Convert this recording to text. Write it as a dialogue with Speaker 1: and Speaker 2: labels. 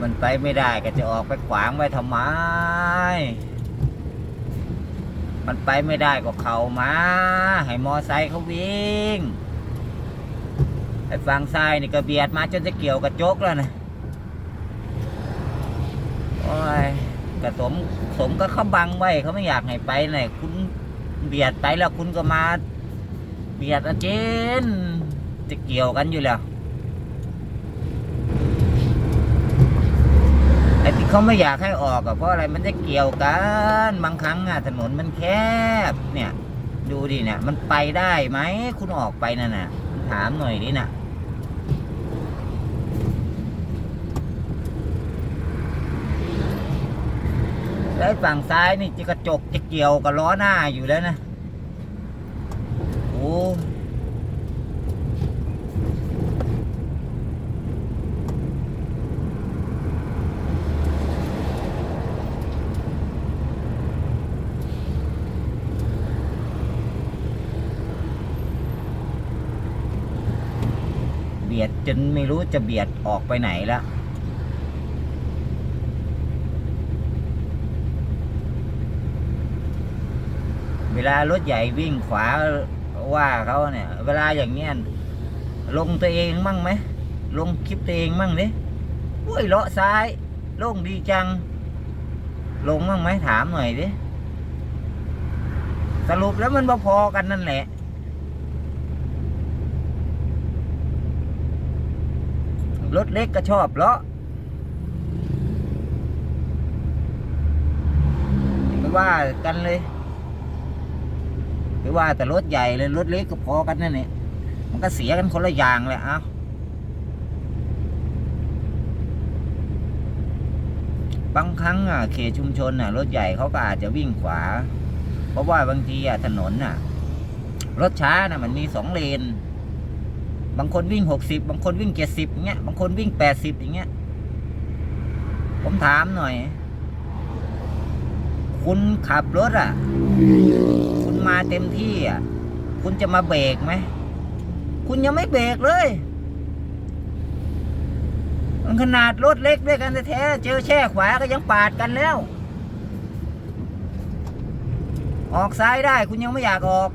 Speaker 1: มันไปไม่ได้ก็จะออกไปขวางไว้ทำไม มันไปไม่ได้ก็เข้ามา ให้มอไซค์เขาวิ่งไอ้ฝั่งซ้ายนี่ก็เบียดมาจนจะเกี่ยวกับโจกแล้วนะโอ้ยกระสมสมก็เขาบังไว้เขาไม่อยากให้ไปไหนคุณเบียดไปแล้วคุณก็มา เบียดอาเจนจะเกี่ยวกันอยู่แล้ว อ้ที่เขาไม่อยากให้ออกอะเพราะอะไรมันจะเกี่ยวกัน บางครั้งอะถนนมันแคบ เนี่ย ดูดิเนี่ย มันไปได้ไหมคุณออกไปนั่นน่ะ ถามหน่อยดิน่ะแล้วฝั่งซ้ายนี่จะกระจกจะเกี่ยวกับล้อหน้าอยู่แล้วนะ โอ้เบียดจนไม่รู้จะเบียดออกไปไหนแล้วเวลารถใหญ่วิ่งขวาว่าเขาเนี่ย เวลาอย่างเงี้ยลงตัวเองมั่งไหมลงคลิปตัวเองมั่งดิโอ้ยเลาะซ้าย โล่งดีจัง ลงมั่งไหมถามหน่อยดิสรุปแล้วมันพอๆกันนั่นแหละ รถเล็กก็ชอบเลาะไม่ว่ากันเลยหรือว่าแต่รถใหญ่เลยรถเล็กก็พอกันนั่นเนี่ยมันก็เสียกันคนละอย่างเลยเอ้าบางครั้งอะเขตชุมชนอะรถใหญ่เขาก็อาจจะวิ่งขวา เพราะว่าบางทีอะถนนอะ รถช้าน่ะมันมีสองเลน บางคนวิ่งหกสิบบางคนวิ่งเจ็ดสิบอย่างเงี้ย บางคนวิ่งแปดสิบอย่างเงี้ย ผมถามหน่อย คุณขับรถอะ คุณมาเต็มที่อะ คุณจะมาเบรกไหม คุณยังไม่เบรกเลยมันขนาดรถเล็กด้วยกันแท้เจอแช่ขวาก็ยังปาดกันแล้ว ออกซ้ายได้คุณยังไม่อยากออก